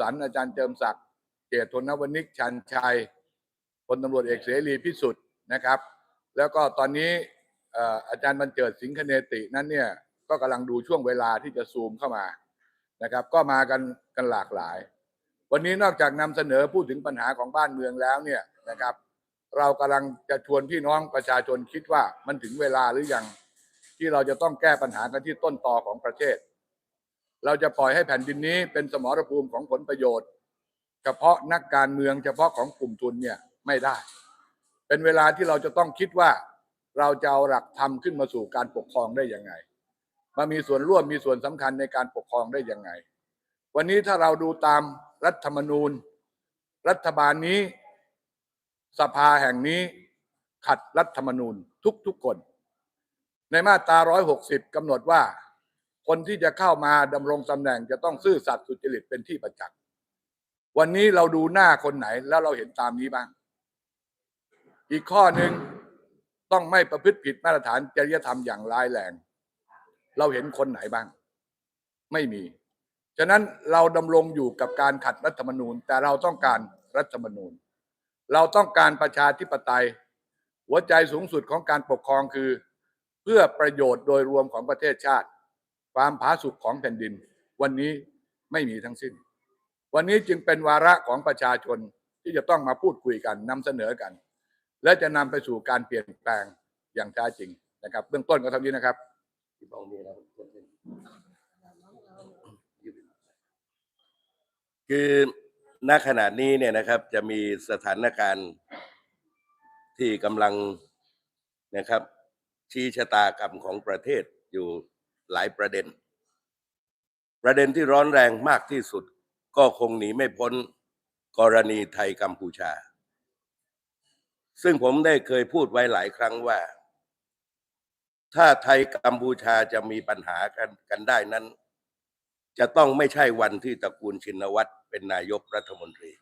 สันอาจารย์เจิมศักดิ์เจตนวนิกชันชัยพลตำรวจเอกเสรีพิสุทธิ์นะครับ แล้วก็ตอนนี้เอ่ออาจารย์บรรเจิดสิงคเนตินั้นเนี่ยก็กำลังดูช่วงเวลาที่จะซูมเข้ามานะครับ ก็มากันกันหลากหลาย วันนี้นอกจากนำเสนอพูดถึงปัญหาของบ้านเมืองแล้วเนี่ยนะครับ เรากำลังจะชวนพี่น้องประชาชนคิดว่ามันถึงเวลาหรือยังที่เราจะต้องแก้ปัญหากันที่ต้นตอของประเทศ เราจะปล่อยให้แผ่นดินนี้เป็นสมรภูมิของผลประโยชน์ เฉพาะนักการเมืองเฉพาะของกลุ่มทุนเนี่ยไม่ได้ เป็นเวลาที่เราจะต้องคิดว่าเราจะเอาหลักธรรมขึ้นมาสู่การปกครองได้ยังไง มามีส่วนร่วมมีส่วนสำคัญในการปกครองได้ยังไง วันนี้ถ้าเราดูตามรัฐธรรมนูญ รัฐบาลนี้ สภาแห่งนี้ขัดรัฐธรรมนูญทุกๆคน ในมาตรา 160กำหนดว่า คนที่จะเข้ามาดำรงตำแหน่งจะต้องซื่อสัตย์สุจริตเป็นที่ประจักษ์วันนี้เราดูหน้าคนไหนแล้วเราเห็นตามนี้บ้าง อีกข้อหนึ่งต้องไม่ประพฤติผิดมาตรฐานจริยธรรมอย่างร้ายแรง เราเห็นคนไหนบ้าง ไม่มี ฉะนั้นเราดำรงอยู่กับการขัดรัฐธรรมนูญ แต่เราต้องการรัฐธรรมนูญ เราต้องการประชาธิปไตย หัวใจสูงสุดของการปกครองคือ เพื่อประโยชน์โดยรวมของประเทศชาติ ความผาสุกของแผ่นดิน วันนี้ไม่มีทั้งสิ้น วันนี้จึงเป็นวาระของประชาชนที่จะต้องมาพูดคุยกันนำเสนอกัน และจะนำไปสู่การเปลี่ยนแปลงอย่างแท้จริงนะครับ เบื้องต้นก็เท่านี้นะครับคือณขณะนี้เนี่ยนะครับจะมีสถานการณ์ที่กำลังนะครับชี้ชะตากรรมของประเทศอยู่ หลายประเด็น ประเด็นที่ร้อนแรงมากที่สุดก็คงหนีไม่พ้นกรณีไทยกัมพูชา ซึ่งผมได้เคยพูดไว้หลายครั้งว่า ถ้าไทยกัมพูชาจะมีปัญหากันกันได้นั้น จะต้องไม่ใช่วันที่ตระกูลชินวัตรเป็นนายกรัฐมนตรี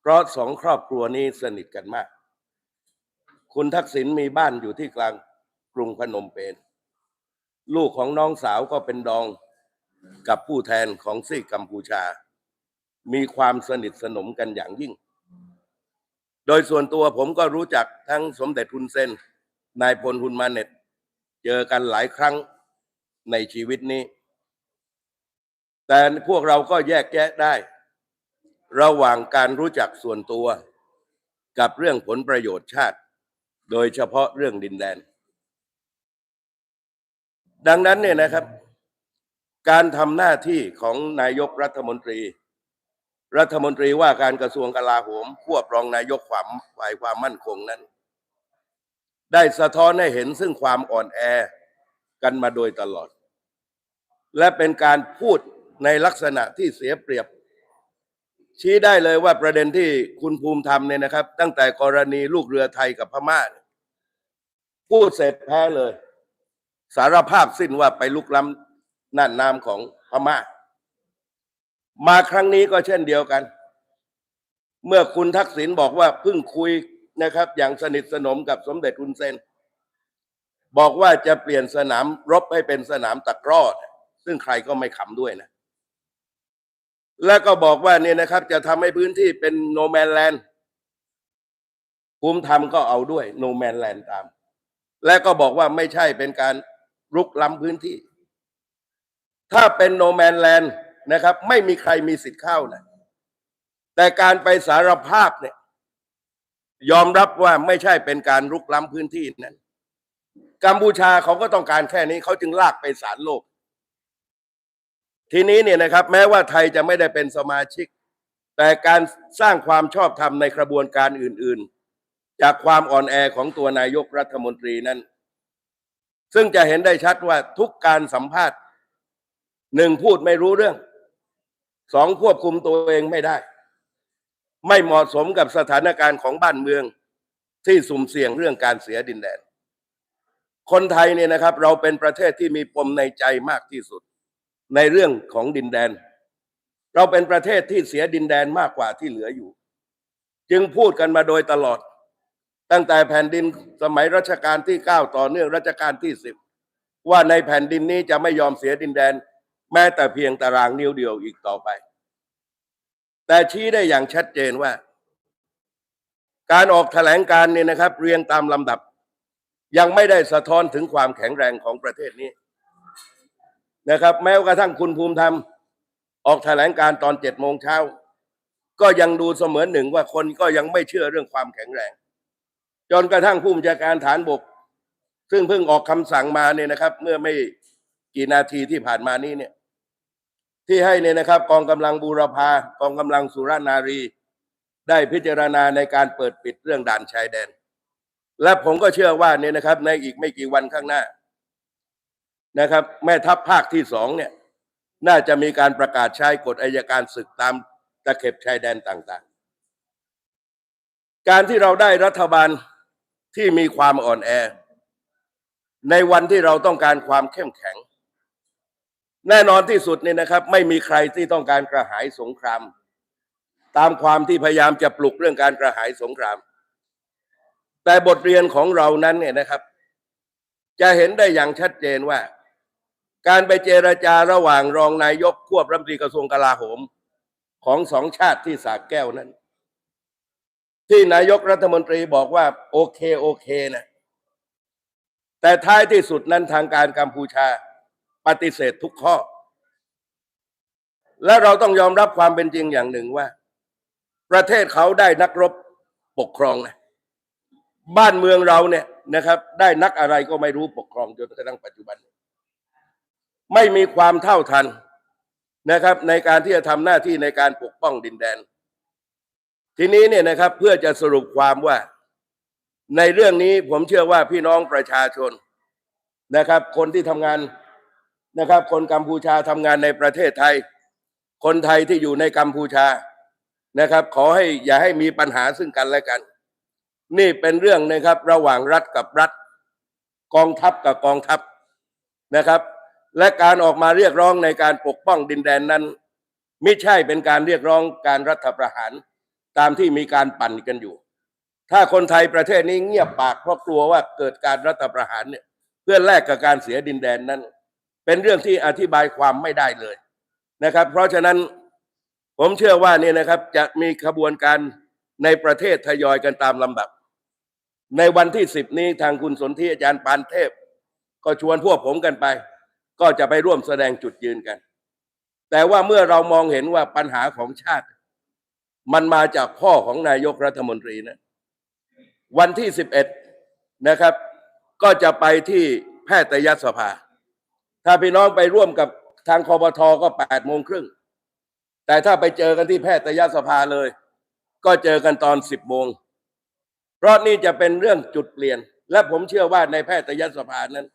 เพราะสองครอบครัวนี้สนิทกันมาก คุณทักษิณมีบ้านอยู่ที่กลางกรุงพนมเปญ ลูกของน้องสาวก็เป็นดองกับผู้แทนของซีกกัมพูชา มีความสนิทสนมกันอย่างยิ่ง โดยส่วนตัวผมก็รู้จักทั้งสมเด็จฮุนเซน นายพลฮุนมาเน็ต เจอกันหลายครั้งในชีวิตนี้ แต่พวกเราก็แยกแยะได้ ระหว่างการรู้จักส่วนตัว กับเรื่องผลประโยชน์ชาติ โดยเฉพาะเรื่องดินแดน ดังนั้นเนี่ยนะครับ การทำหน้าที่ของนายกรัฐมนตรี รัฐมนตรีว่าการกระทรวงกลาโหมควบรองนายกความฝ่ายความมั่นคงนั้น ได้สะท้อนให้เห็นซึ่งความอ่อนแอกันมาโดยตลอด และเป็นการพูดในลักษณะที่เสียเปรียบ ชี้ได้เลยว่าประเด็นที่คุณภูมิธรรมเนี่ยนะครับ ตั้งแต่กรณีลูกเรือไทยกับพม่าเนี่ยพูดเสร็จแพ้เลย สารภาพสิ้นว่าไปลุกล้ำน่านน้ำของพม่า มาครั้งนี้ก็เช่นเดียวกัน เมื่อคุณทักษิณบอกว่าเพิ่งคุยนะครับ อย่างสนิทสนมกับสมเด็จอุนเซน บอกว่าจะเปลี่ยนสนามรบให้เป็นสนามตะกร้อซึ่งใครก็ไม่ขำด้วยนะ แล้วก็บอกว่าเนี่ยนะครับ จะทำให้พื้นที่เป็นโนแมนแลนด์ภูมิธรรมก็เอาด้วยโนแมนแลนด์ตาม และก็บอกว่าไม่ใช่เป็นการ รุกล้ำพื้นที่ ถ้าเป็นโนแมนแลนด์นะครับ ไม่มีใครมีสิทธิ์เข้านะแต่การไปสารภาพเนี่ย ยอมรับว่าไม่ใช่เป็นการรุกล้ำพื้นที่นั้นกัมพูชาเขาก็ต้องการแค่นี้เขาจึงลากไปศาลโลก ทีนี้เนี่ยนะครับ แม้ว่าไทยจะไม่ได้เป็นสมาชิก แต่การสร้างความชอบธรรมในกระบวนการอื่น ๆ จากความอ่อนแอของตัวนายกรัฐมนตรีนั้น ซึ่งจะเห็นได้ชัดว่าทุกการสัมภาษณ์หนึ่งพูดไม่รู้เรื่องสองควบคุมตัวเองไม่ได้ ไม่เหมาะสมกับสถานการณ์ของบ้านเมืองที่สุ่มเสี่ยงเรื่องการเสียดินแดน คนไทยเนี่ยนะครับ เราเป็นประเทศที่มีปมในใจมากที่สุด ในเรื่องของดินแดน เราเป็นประเทศที่เสียดินแดนมากกว่าที่เหลืออยู่ จึงพูดกันมาโดยตลอด ตั้งแต่แผ่นดินสมัยรัชกาลที่เก้าต่อเนื่องรัชกาลที่สิบว่าในแผ่นดินนี้จะไม่ยอมเสียดินแดน แม้แต่เพียงตารางนิ้วเดียวอีกต่อไป แต่ชี้ได้อย่างชัดเจนว่า การออกแถลงการเนี่ยนะครับ เรียงตามลำดับ ยังไม่ได้สะท้อนถึงความแข็งแรงของประเทศนี้นะครับ แม้กระทั่งคุณภูมิธรรม ออกแถลงการตอนเจ็ดโมงเช้าก็ยังดูเสมือนหนึ่งว่าคนก็ยังไม่เชื่อเรื่องความแข็งแรง จนกระทั่งผู้บัญชาการฐานบก ซึ่งเพิ่งออกคำสั่งมาเนี่ยนะครับ เมื่อไม่กี่นาทีที่ผ่านมานี้เนี่ย ที่ให้เนี่ยนะครับ กองกำลังบูรพากองกำลังสุรนารี ได้พิจารณาในการเปิดปิดเรื่องด่านชายแดน และผมก็เชื่อว่าเนี่ยนะครับ ในอีกไม่กี่วันข้างหน้านะครับ แม่ทัพภาคที่สองเนี่ย น่าจะมีการประกาศใช้กฎอายการศึกตามตะเข็บชายแดนต่าง ๆ การที่เราได้รัฐบาล ที่มีความอ่อนแอ ในวันที่เราต้องการความเข้มแข็ง แน่นอนที่สุดนี่นะครับ ไม่มีใครที่ต้องการกระหายสงคราม ตามความที่พยายามจะปลุกเรื่องการกระหายสงคราม แต่บทเรียนของเรานั้นเนี่ยนะครับ จะเห็นได้อย่างชัดเจนว่า การไปเจรจาระหว่างรองนายกควบรัฐมนตรีกระทรวงกลาโหมของสองชาติที่สากแก้วนั้น ที่นายกรัฐมนตรีบอกว่า โอเค โอเคนะแต่ท้ายที่สุดนั้นทางการกัมพูชาปฏิเสธทุกข้อ และเราต้องยอมรับความเป็นจริงอย่างหนึ่งว่า ประเทศเขาได้นักรบปกครองนะบ้านเมืองเราเนี่ยนะครับ ได้นักอะไรก็ไม่รู้ปกครองจนกระทั่งปัจจุบัน ไม่มีความเท่าทันนะครับ ในการที่จะทำหน้าที่ในการปกป้องดินแดน ทีนี้เนี่ยนะครับเพื่อจะสรุปความว่า ในเรื่องนี้ผมเชื่อว่าพี่น้องประชาชนนะครับ คนที่ทำงานนะครับ คนกัมพูชาทำงานในประเทศไทย คนไทยที่อยู่ในกัมพูชานะครับ ขอให้อย่าให้มีปัญหาซึ่งกันและกัน นี่เป็นเรื่องนะครับระหว่างรัฐกับรัฐ กองทัพกับกองทัพนะครับ และการออกมาเรียกร้องในการปกป้องดินแดนนั้น ไม่ใช่เป็นการเรียกร้องการรัฐประหาร ตามที่มีการปั่นกันอยู่ ถ้าคนไทยประเทศนี้เงียบปากเพราะกลัวว่าเกิดการรัฐประหารเนี่ยเพื่อแลกกับการเสียดินแดนนั้น เป็นเรื่องที่อธิบายความไม่ได้เลยนะครับ เพราะฉะนั้นผมเชื่อว่านี่นะครับจะมีขบวนการในประเทศทยอยกันตามลำดับ ในวันที่สิบนี้ทางคุณสนธิอาจารย์ปานเทพ ก็ชวนพวกผมกันไป ก็จะไปร่วมแสดงจุดยืนกัน แต่ว่าเมื่อเรามองเห็นว่าปัญหาของชาติ มันมาจากพ่อของนายกรัฐมนตรีนะ วันที่สิบเอ็ดนะครับ ก็จะไปที่แพทยสภา ถ้าพี่น้องไปร่วมกับทางคอปทก็แปดโมงครึ่ง แต่ถ้าไปเจอกันที่แพทยสภาเลย ก็เจอกันตอนสิบโมง เพราะนี่จะเป็นเรื่องจุดเปลี่ยน และผมเชื่อว่าในแพทยสภานั้น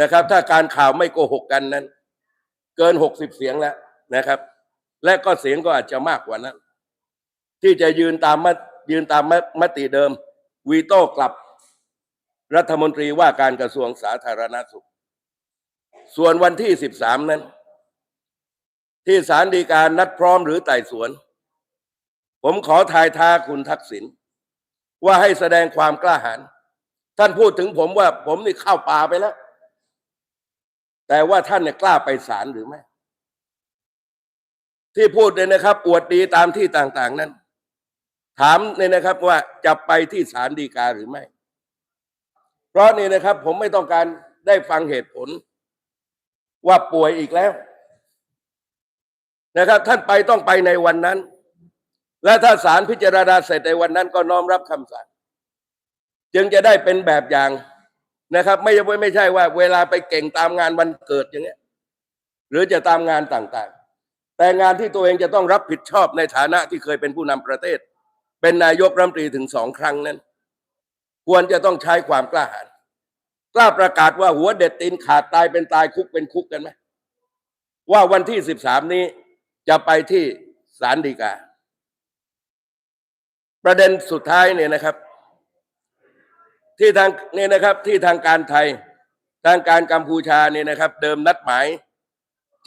นะครับ ถ้าการข่าวไม่โกหกกันนั้น เกินหกสิบเสียงแล้วนะครับ และก็เสียงก็อาจจะมากกว่านั้น ที่จะยืนตามมตยืนตามมติเดิม วีโต้กลับรัฐมนตรีว่าการกระทรวงสาธารณสุข ส่วนวันที่สิบสามนั้น ที่ศาลฎีกานัดพร้อมหรือไต่สวน ผมขอทายท้าคุณทักษิณว่าให้แสดงความกล้าหาญท่านพูดถึงผมว่าผมนี่เข้าป่าไปแล้ว แต่ว่าท่านเนี่ยกล้าไปศาลหรือไม่ ที่พูดเนี่ยนะครับ อวดดีตามที่ต่าง ๆ นั้น ถามเนี่ยนะครับว่าจะไปที่ศาลฎีกาหรือไม่ เพราะนี่นะครับ ผมไม่ต้องการได้ฟังเหตุผล ว่าป่วยอีกแล้ว นะครับ ท่านไปต้องไปในวันนั้น และถ้าศาลพิจารณาเสร็จในวันนั้นก็น้อมรับคำสั่ง จึงจะได้เป็นแบบอย่างนะครับ ไม่ใช่ไม่ใช่ว่า เวลาไปเก่งตามงานวันเกิดอย่างเงี้ย หรือจะตามงานต่างๆ แต่งานที่ตัวเองจะต้องรับผิดชอบในฐานะที่เคยเป็นผู้นำประเทศ เป็นนายกรัฐมนตรีถึงสองครั้งนั้น ควรจะต้องใช้ความกล้าหาญกล้าประกาศว่าหัวเด็ดตีนขาดตายเป็นตายคุกเป็นคุกกันไหมว่าวันที่สิบสามนี้จะไปที่ศาลฎีกา ประเด็นสุดท้ายเนี่ยนะครับ ที่ทางเนี่ยนะครับที่ทางการไทยทางการกัมพูชาเนี่ยนะครับ เดิมนัดหมาย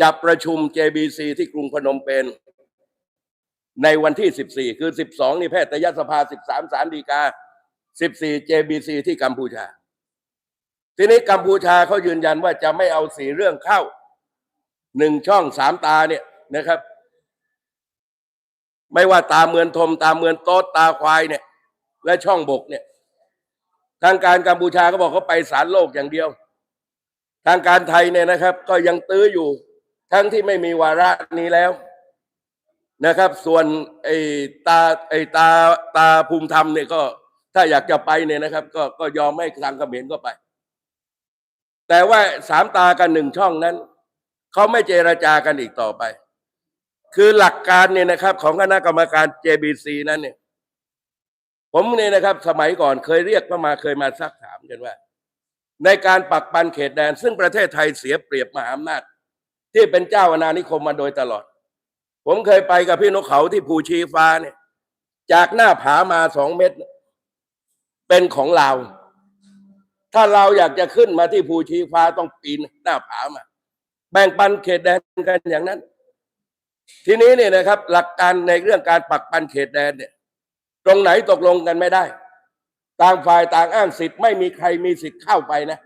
จะประชุม JBC ที่กรุงพนมเปญ ในวันที่ 14 คือ 12 นี่แพทยสภา 13 สารดีกา 14 JBC ที่กัมพูชา ทีนี้กัมพูชาเขายืนยันว่าจะไม่เอาสีเรื่องเข้าหนึ่งช่องสามตาเนี่ยนะครับ ไม่ว่าตาเมือนทมตาเมือนโต๊ดตาควายเนี่ย และช่องบกเนี่ย ทางการกัมพูชาก็บอกเขาไปสารโลกอย่างเดียว ทางการไทยเนี่ยนะครับ ก็ยังตื้ออยู่ทั้งที่ไม่มีวาระนี้แล้ว นะครับ ส่วนไอ้ตาไอ้ตาตาภูมิธรรมเนี่ยก็ถ้าอยากจะไปเนี่ยนะครับ ก็ก็ยอมให้ทางเขมรก็ไป แต่ว่าสามตากันหนึ่งช่องนั้นเขาไม่เจรจากันอีกต่อไป คือหลักการเนี่ยนะครับ ของคณะกรรมการ JBC นั้นเนี่ย ผมเนี่ยนะครับ สมัยก่อนเคยเรียกเข้ามาเคยมาซักถามกันว่า ในการปักปันเขตแดน ซึ่งประเทศไทยเสียเปรียบมหาอำนาจที่เป็นเจ้าอาณานิคมมาโดยตลอด ผมเคยไปกับพี่นกเขาที่ภูชีฟ้าเนี่ย จากหน้าผามาสองเมตร เป็นของเรา ถ้าเราอยากจะขึ้นมาที่ภูชีฟ้าต้องปีนหน้าผามา แบ่งปันเขตแดนกันอย่างนั้น ทีนี้เนี่ยนะครับ หลักการในเรื่องการปักปันเขตแดนเนี่ย ตรงไหนตกลงกันไม่ได้ ต่างฝ่ายต่างอ้างสิทธิ์ไม่มีใครมีสิทธิ์เข้าไปนะ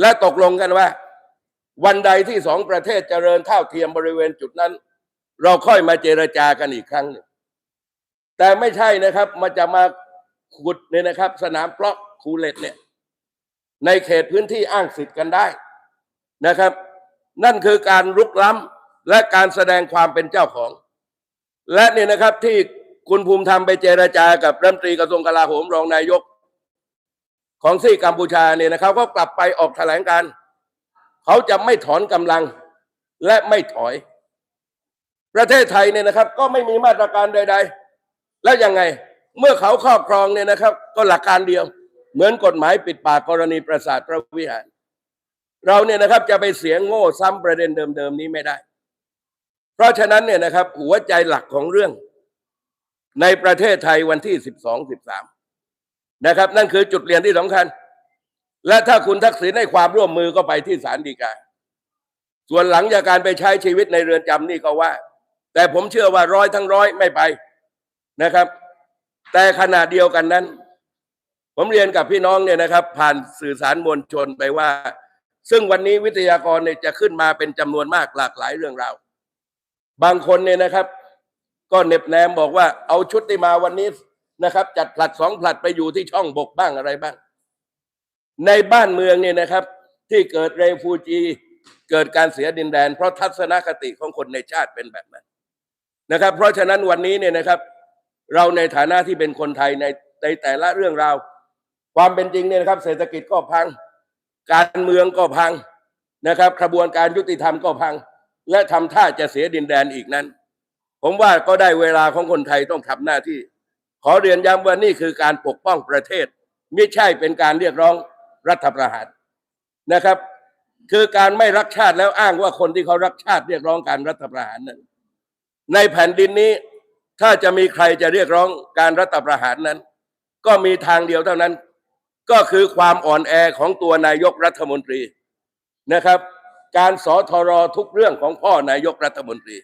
และตกลงกันว่า วันใดที่สองประเทศเจริญเท่าเทียมบริเวณจุดนั้น เราค่อยมาเจรจากันอีกครั้งหนึ่งแต่ไม่ใช่นะครับ มันจะมาขุดเนี่ยนะครับ สนามเพาะคูเล็ตเนี่ยในเขตพื้นที่อ้างสิทธิ์กันได้นะครับ นั่นคือการรุกล้ำและการแสดงความเป็นเจ้าของ และเนี่ยนะครับที่คุณภูมิธรรมไปเจรจากับรัฐมนตรีกระทรวงกลาโหมรองนายก ของซีกัมพูชาเนี่ยนะครับก็กลับไปออกแถลงการ เขาจะไม่ถอนกำลังและไม่ถอย ประเทศไทยเนี่ยนะครับ ก็ไม่มีมาตรการใด ๆ แล้วยังไง เมื่อเขาครอบครองเนี่ยนะครับ ก็หลักการเดียว เหมือนกฎหมายปิดปากกรณีประสาทพระวิหาร เราเนี่ยนะครับจะไปเสียงโง่ซ้ำประเด็นเดิมๆนี้ไม่ได้ เพราะฉะนั้นเนี่ยนะครับหัวใจหลักของเรื่อง ในประเทศไทยวันที่ 12 13 นะครับ นั่นคือจุดเรียนที่สำคัญ และถ้าคุณทักษิณให้ความร่วมมือก็ไปที่ศาลฎีกาส่วนหลังจากการไปใช้ชีวิตในเรือนจำนี่ก็ว่า แต่ผมเชื่อว่าร้อยทั้งร้อยไม่ไปนะครับ แต่ขณะเดียวกันนั้น ผมเรียนกับพี่น้องเนี่ยนะครับ ผ่านสื่อสารมวลชนไปว่า ซึ่งวันนี้วิทยากรเนี่ยจะขึ้นมาเป็นจำนวนมากหลากหลายเรื่องราวบางคนเนี่ยนะครับ ก็เน็บแนมบอกว่าเอาชุดที่มาวันนี้นะครับ จัดผลัดสองผลัดไปอยู่ที่ช่องบกบ้างอะไรบ้าง ในบ้านเมืองเนี่ยนะครับ ที่เกิดเรฟูจีเกิดการเสียดินแดน เพราะทัศนคติของคนในชาติเป็นแบบนั้น นะครับ เพราะฉะนั้นวันนี้เนี่ยนะครับ เราในฐานะที่เป็นคนไทยในในแต่ละเรื่องราว ความเป็นจริงเนี่ยนะครับ เศรษฐกิจก็พัง การเมืองก็พังนะครับกระบวนการยุติธรรมก็พัง และทำท่าจะเสียดินแดนอีกนั้น ผมว่าก็ได้เวลาของคนไทยต้องทำหน้าที่ ขอเรียนย้ำว่านี่คือการปกป้องประเทศไม่ใช่เป็นการเรียกร้องรัฐประหารนะครับ คือการไม่รักชาติแล้วอ้างว่าคนที่เขารักชาติเรียกร้องการรัฐประหารนั้น ในแผ่นดินนี้ ถ้าจะมีใครจะเรียกร้องการรัฐประหารนั้น ก็มีทางเดียวเท่านั้น ก็คือความอ่อนแอของตัวนายกรัฐมนตรีนะครับ การสอทรทุกเรื่องของพ่อนายกรัฐมนตรี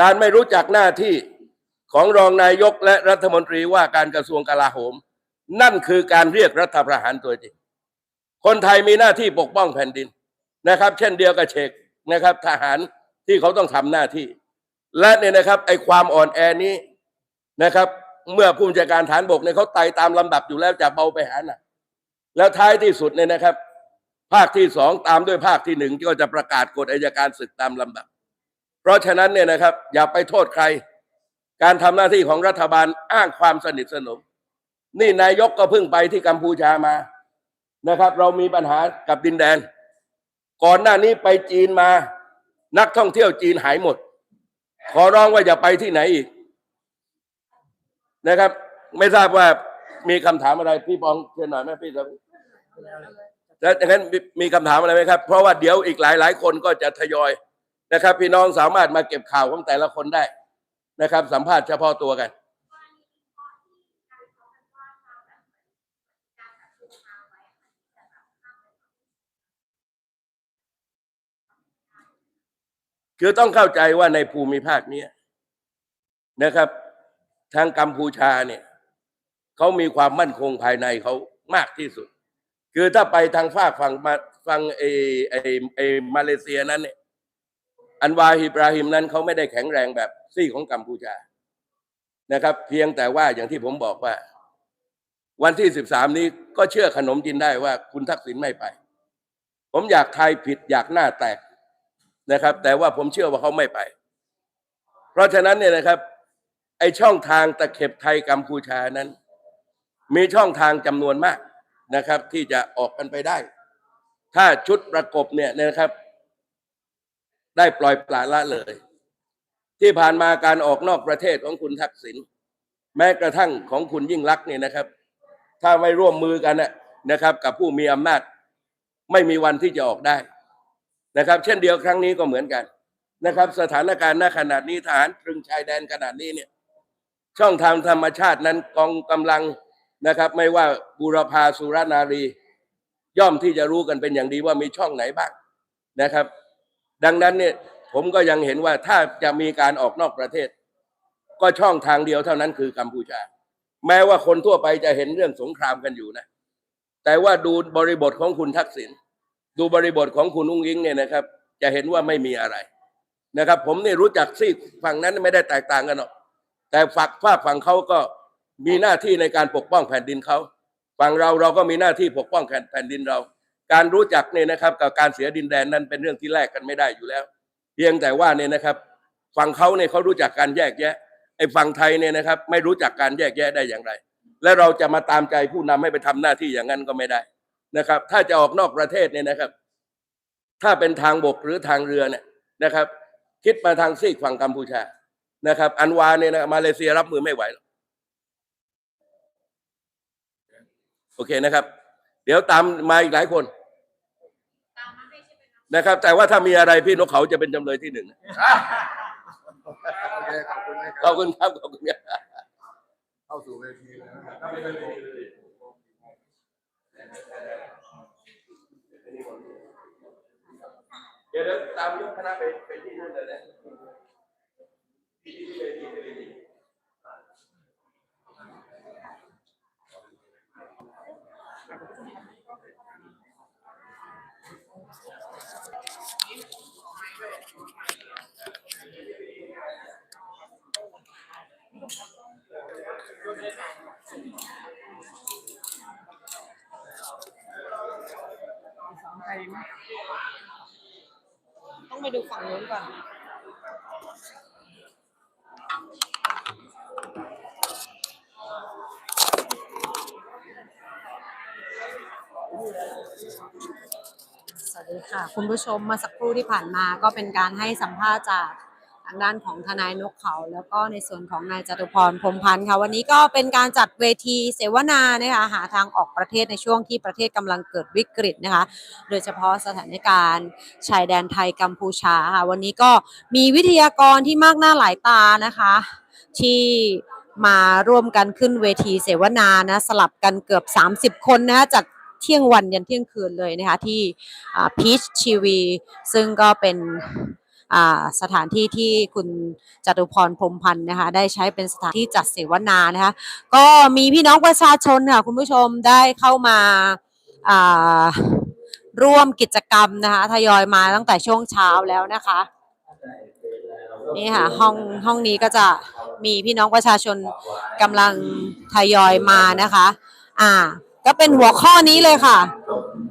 การไม่รู้จักหน้าที่ของรองนายกและรัฐมนตรีว่าการกระทรวงกลาโหม นั่นคือการเรียกรัฐประหารตัวจริง คนไทยมีหน้าที่ปกป้องแผ่นดินนะครับ เช่นเดียวกับเชกนะครับ ทหารที่เขาต้องทำหน้าที่ และเนี่ยนะครับไอ้ความอ่อนแอนี้นะครับ เมื่อผู้บัญชาการฐานบกเนี่ยเขาไต่ตามลำดับอยู่แล้วจากเบาไปหาหนักแล้วท้ายที่สุดเนี่ยนะครับ ภาคที่สองตามด้วยภาคที่หนึ่งก็จะประกาศกฎอัยการศึกตามลำดับ เพราะฉะนั้นเนี่ยนะครับ อย่าไปโทษใคร การทำหน้าที่ของรัฐบาลอ้างความสนิทสนม นี่นายกก็เพิ่งไปที่กัมพูชามานะครับ เรามีปัญหากับดินแดน ก่อนหน้านี้ไปจีนมา นักท่องเที่ยวจีนหายหมด ขอร้องว่าอย่าไปที่ไหนอีกนะครับ ไม่ทราบว่ามีคำถามอะไรพี่ปองเชิญหน่อยไหมพี่ครับแล้วดังนั้นมีมีคำถามอะไรไหมครับ เพราะว่าเดี๋ยวอีกหลายหลายคนก็จะทยอยนะครับ พี่น้องสามารถมาเก็บข่าวของแต่ละคนได้นะครับ สัมภาษณ์เฉพาะตัวกัน คือต้องเข้าใจว่าในภูมิภาคเนี้นะครับ ทางกัมพูชาเนี่ยเขามีความมั่นคงภายในเขามากที่สุด คือถ้าไปทางฝากฝั่งมาฝั่งเอเอเอมาเลเซียนั้นเนี่ยอันวาฮิบราฮิมนั้นเขาไม่ได้แข็งแรงแบบซี่ของกัมพูชานะครับ เพียงแต่ว่าอย่างที่ผมบอกว่า วันที่สิบสามนี้ก็เชื่อขนมกินได้ว่าคุณทักษิณไม่ไป ผมอยากทายผิดอยากหน้าแตก นะครับ แต่ว่าผมเชื่อว่าเขาไม่ไป เพราะฉะนั้นเนี่ยนะครับ ไอช่องทางตะเข็บไทยกัมพูชานั้น มีช่องทางจำนวนมากนะครับ ที่จะออกกันไปได้ ถ้าชุดประกบเนี่ยนะครับ ได้ปล่อยปละละเลย ที่ผ่านมาการออกนอกประเทศของคุณทักษิณแม้กระทั่งของคุณยิ่งลักษณ์เนี่ยนะครับ ถ้าไม่ร่วมมือกันนะครับ กับผู้มีอำนาจ ไม่มีวันที่จะออกได้ นะครับ เช่นเดียวครั้งนี้ก็เหมือนกันนะครับ สถานการณ์ณขนาดนี้ทหารตรึงชายแดนขนาดนี้เนี่ยช่องทางธรรมชาตินั้นกองกำลังนะครับ ไม่ว่าบูรพาสุรนารี ย่อมที่จะรู้กันเป็นอย่างดีว่ามีช่องไหนบ้างนะครับ ดังนั้นเนี่ยผมก็ยังเห็นว่าถ้าจะมีการออกนอกประเทศ ก็ช่องทางเดียวเท่านั้นคือกัมพูชา แม้ว่าคนทั่วไปจะเห็นเรื่องสงครามกันอยู่นะ แต่ว่าดูบริบทของคุณทักษิณ ดูบริบทของคุณอุ้งอิงเนี่ยนะครับ จะเห็นว่าไม่มีอะไรนะครับ ผมนี่รู้จักซีกฝั่งนั้นไม่ได้แตกต่างกันหรอกแต่ฝักฝ้าฝั่งเขาก็มีหน้าที่ในการปกป้องแผ่นดินเขาฝั่งเราเราก็มีหน้าที่ปกป้องแผ่นดินเรา การรู้จักเนี่ยนะครับ กับการเสียดินแดนนั้นเป็นเรื่องที่แลกกันไม่ได้อยู่แล้ว เพียงแต่ว่าเนี่ยนะครับ ฝั่งเขาเนี่ยเขารู้จักการแยกแยะไอ้ฝั่งไทยเนี่ยนะครับ ไม่รู้จักการแยกแยะได้อย่างไร และเราจะมาตามใจผู้นำให้ไปทำหน้าที่อย่างนั้นก็ไม่ได้ นะครับ ถ้าจะออกนอกประเทศเนี่ยนะครับ ถ้าเป็นทางบกหรือทางเรือเนี่ยนะครับ คิดมาทางซีกฝั่งกัมพูชานะครับ อันวาเนี่ยนะมาเลเซียรับมือไม่ไหวหรอกโอเคนะครับ เดี๋ยวตามมาอีกหลายคนนะครับ แต่ว่าถ้ามีอะไรพี่นกเขาจะเป็นจำเลยที่หนึ่งโอเคขอบคุณนะคขรัอบบคุณครับขอบคุณครับเข้าสู่เวทีแล้ว นะครับเดี๋ยวเดี๋ยวตามยกคณะไปไปที่นู่นเลยนะที่ที่เวทีเวที ต้องไปดูฝั่งนู้นก่อน สวัสดีค่ะ คุณผู้ชมมาสักครู่ที่ผ่านมาก็เป็นการให้สัมภาษณ์จากางด้านของทนายนกเขา แล้วก็ในส่วนของนายจตุพรพรมพันธ์ค่ะวันนี้ก็เป็นการจัดเวทีเสวนานะคะหาทางออกประเทศในช่วงที่ประเทศกำลังเกิดวิกฤตนะคะ โดยเฉพาะสถานการณ์ชายแดนไทยกัมพูชาค่ะวันนี้ก็มีวิทยากรที่มากหน้าหลายตานะคะ ที่มาร่วมกันขึ้นเวทีเสวนานะสลับกันเกือบ 30 คนนะจากเที่ยงวันยันเที่ยงคืนเลยนะคะที่พีชชีวีซึ่งก็เป็น สถานที่ที่คุณจตุพรพรมพันธ์นะคะได้ใช้เป็นสถานที่จัดเสวนานะคะก็มีพี่น้องประชาชนค่ะคุณผู้ชมได้เข้ามาร่วมกิจกรรมนะคะทยอยมาตั้งแต่ช่วงเช้าแล้วนะคะนี่ค่ะห้องห้องนี้ก็จะมีพี่น้องประชาชนกำลังทยอยมานะคะ อ่า ก็เป็นหัวข้อนี้เลยค่ะ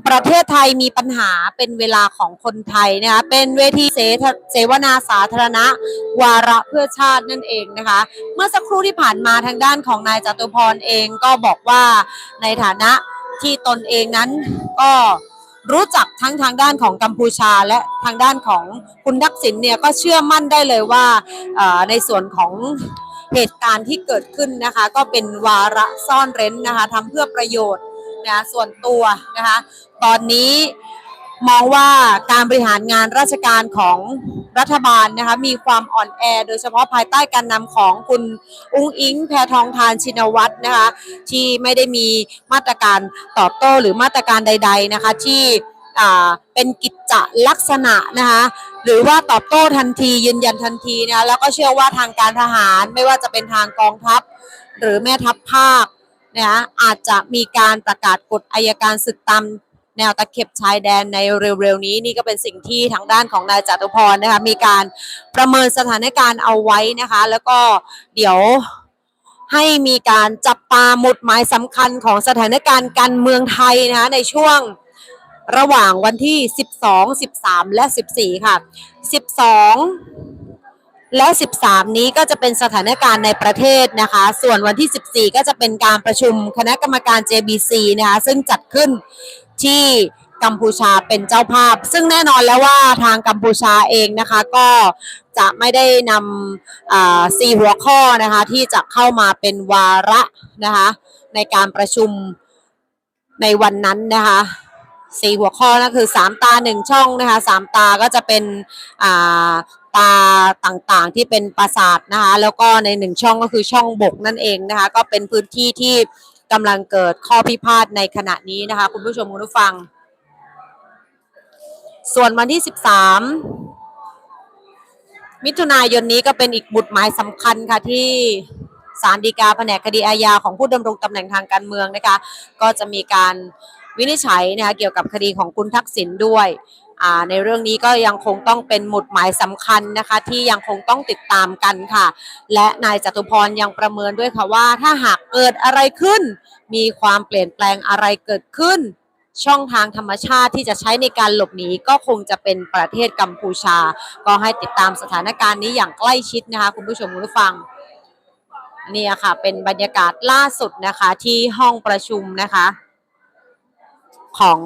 ประเทศไทยมีปัญหาเป็นเวลาของคนไทยนะคะเป็นเวทีเสทเสวนาสาธารณะ วาระเพื่อชาตินั่นเองนะคะ เมื่อสักครู่ที่ผ่านมาทางด้านของนายจตุพรเองก็บอกว่าในฐานะที่ตนเองนั้นก็รู้จักทั้งทางด้านของกัมพูชาและทางด้านของคุณทักษิณเนี่ยก็เชื่อมั่นได้เลยว่าในส่วนของ เหตุการณ์ที่เกิดขึ้นนะคะ ก็เป็นวาระซ่อนเร้นนะคะทำเพื่อประโยชน์นะส่วนตัวนะคะ ตอนนี้มองว่าการบริหารงานราชการของรัฐบาลนะคะมีความอ่อนแอ โดยเฉพาะภายใต้การนำของคุณอุ้งอิงแพทองทานชินวัตรนะคะที่ไม่ได้มีมาตรการตอบโต้หรือมาตรการใด ๆนะคะที่ เป็นกิจจลักษณะนะคะหรือว่าตอบโต้ทันทียืนยันทันทีนะคะแล้วก็เชื่อว่าทางการทหารไม่ว่าจะเป็นทางกองทัพ หรือแม่ทัพภาคนะคะอาจจะมีการประกาศกฎอายการศึกตามแนวตะเข็บชายแดนในเร็วๆนี้นี่ก็เป็นสิ่งที่ทางด้านของนายจตุพรนะคะมีการประเมินสถานการณ์เอาไว้นะคะ แล้วก็เดี๋ยวให้มีการจับตาหมุดหมายสำคัญของสถานการณ์การเมืองไทยนะคะในช่วง ระหว่างวันที่ 12 13 และ 14 ค่ะ 12 และ 13 นี้ก็จะเป็นสถานการณ์ในประเทศนะคะ ส่วนวันที่ 14 ก็จะเป็นการประชุมคณะกรรมการ JBC นะคะซึ่งจัดขึ้นที่กัมพูชาเป็นเจ้าภาพ ซึ่งแน่นอนแล้วว่าทางกัมพูชาเองนะคะก็จะไม่ได้นำอ่าสี่หัวข้อนะคะที่จะเข้ามาเป็นวาระนะคะในการประชุมในวันนั้นนะคะ สี่หัวข้อนั่นคือสามตาหนึ่งช่องนะคะสามตาก็จะเป็นอ่าตาต่างๆที่เป็นปราสาทนะคะแล้วก็ในหนึ่งช่องก็คือช่องบกนั่นเองนะคะก็เป็นพื้นที่ที่กำลังเกิดข้อพิพาทในขณะนี้นะคะคุณผู้ชมคุณผู้ฟัง ส่วนวันที่ 13 มิถุนายนนี้ก็เป็นอีกบุตรหมายสำคัญค่ะที่ศาลฎีกาแผนกคดีอาญาของผู้ดำรงตำแหน่งทางการเมืองนะคะก็จะมีการ วินิจฉัยนะคะเกี่ยวกับคดีของคุณทักษิณด้วยในเรื่องนี้ก็ยังคงต้องเป็นหมุดหมายสำคัญนะคะ ที่ยังคงต้องติดตามกันค่ะ และนายจตุพรยังประเมินด้วยค่ะว่า ถ้าหากเกิดอะไรขึ้น มีความเปลี่ยนแปลงอะไรเกิดขึ้น ช่องทางธรรมชาติที่จะใช้ในการหลบหนีก็คงจะเป็นประเทศกัมพูชา ก็ให้ติดตามสถานการณ์นี้อย่างใกล้ชิดนะคะคุณผู้ชมคุณผู้ฟังนี่ค่ะเป็นบรรยากาศล่าสุดนะคะที่ห้องประชุมนะคะ ของ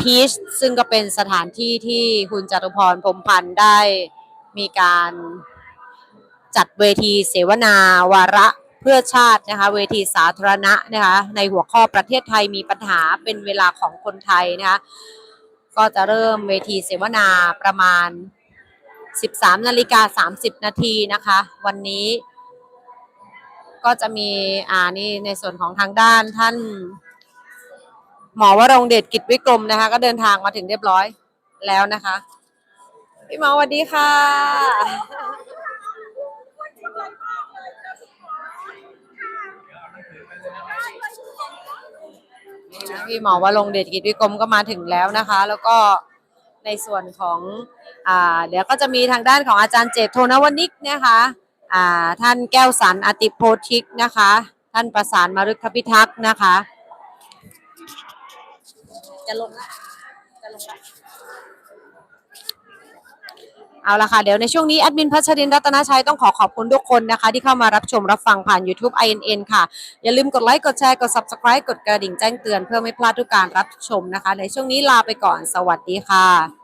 พีชซึ่งก็เป็นสถานที่ที่คุณจตุพรพรมพันธ์ได้มีการจัดเวทีเสวนาวาระเพื่อชาตินะคะเวทีสาธารณะนะคะในหัวข้อประเทศไทยมีปัญหาเป็นเวลาของคนไทยนะคะก็จะเริ่มเวทีเสวนาประมาณ 13 นาฬิกา 30 นาทีนะคะ วันนี้ ก็จะมีอ่านี่ในส่วนของทางด้านท่าน หมอวรงเดชกิจวิกรมนะคะ ก็เดินทางมาถึงเรียบร้อยแล้วนะคะ พี่หมอสวัสดีค่ะ นี่นะพี่หมอวรงเดชกิจวิกรมก็มาถึงแล้วนะคะ แล้วก็ในส่วนของอ่าเดี๋ยวก็จะมีทางด้านของอาจารย์เจตโทนวนิกนะคะอ่า ท่านแก้วสันอติโพธิกนะคะ ท่านประสานมารึกคพิทักษ์นะคะ จะลงละจะลงละเอาละค่ะ เดี๋ยวในช่วงนี้ แอดมินพัชรินร์รัตนชัยต้องขอขอบคุณทุกคนนะคะ ที่เข้ามารับชมรับฟังผ่าน YouTube INN ค่ะ อย่าลืมกดไลค์ กดแชร์ กด Subscribe กดกระดิ่งแจ้งเตือนเพื่อไม่พลาดทุกการรับชมนะคะ ในช่วงนี้ลาไปก่อนสวัสดีค่ะ